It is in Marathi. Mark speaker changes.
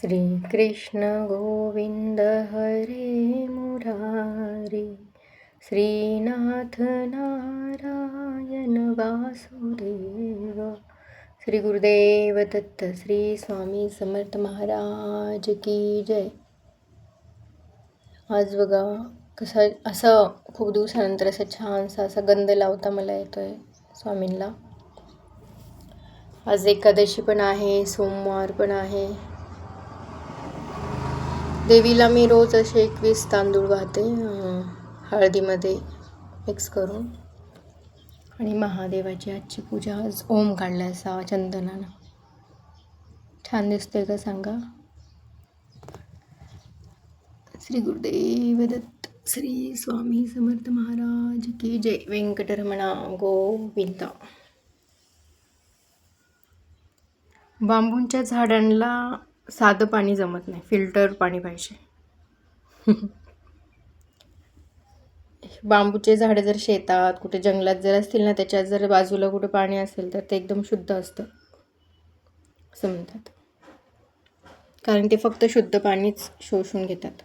Speaker 1: श्रीकृष्ण गोविंद हरे मुरारी श्रीनाथ नारायण वासुदेव श्री गुरुदेव दत्त श्री स्वामी समर्थ महाराज की जय. आज बघा कसं असं खूप दिवसानंतर असं छानसा असा गंध लावता मला येतो आहे स्वामींना आज एकादशी पण आहे सोमवार पण आहे. देवीला मी रोज असे एकवीस तांदूळ वाहते हळदीमध्ये मिक्स करून. आणि महादेवाची आजची पूजा आज ओम काढला असा चंदनानं. छान दिसते का सांगा. श्री गुरुदेव दत्त श्री स्वामी समर्थ महाराज की जय. व्यंकटरमणा गोविंद. बांबूंच्या झाडांना साधं पाणी जमत नाही. फिल्टर पाणी पाहिजे. बांबूचे झाडं जर शेतात कुठे जंगलात जर असतील ना त्याच्यात जर बाजूला कुठे पाणी असेल तर ते एकदम शुद्ध असतं. असं म्हणतात. कारण ते फक्त शुद्ध पाणीच शोषून घेतात.